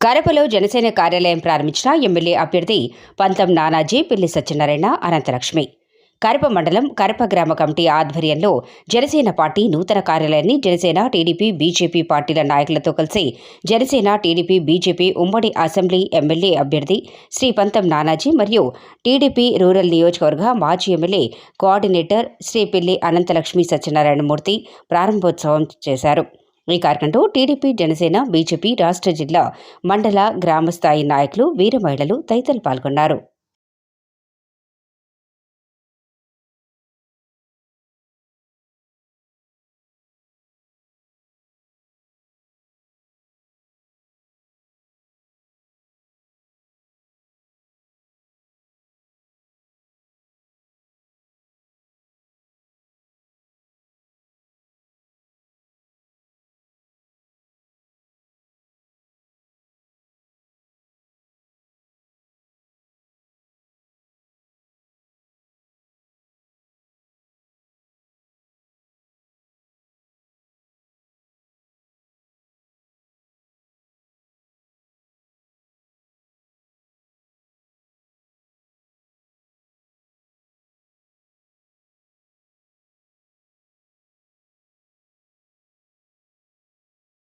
కరపలో జనసేన కార్యాలయం ప్రారంభించిన ఎమ్మెల్యే అభ్యర్థి పంతం నానాజీ పిల్లి సత్యనారాయణ అనంతలక్ష్మి. కరప మండలం కరప గ్రామ కమిటీ ఆధ్వర్యంలో జనసేన పార్టీ నూతన కార్యాలయాన్ని జనసేన టీడీపీ బీజేపీ పార్టీల నాయకులతో కలిసి జనసేన టీడీపీ బీజేపీ ఉమ్మడి అసెంబ్లీ ఎమ్మెల్యే అభ్యర్థి శ్రీ పంతం నానాజీ మరియు టీడీపీ రూరల్ నియోజకవర్గ మాజీ ఎమ్మెల్యే కోఆర్డినేటర్ శ్రీ పిల్లి అనంతలక్ష్మి సత్యనారాయణమూర్తి ప్రారంభోత్సవం చేశారు. ఈ కార్యక్రమంలో టీడీపీ జనసేన బీజేపీ రాష్ట్ర జిల్లా మండల గ్రామ స్థాయి నాయకులు వీర మహిళలు తదితరులు పాల్గొన్నారు.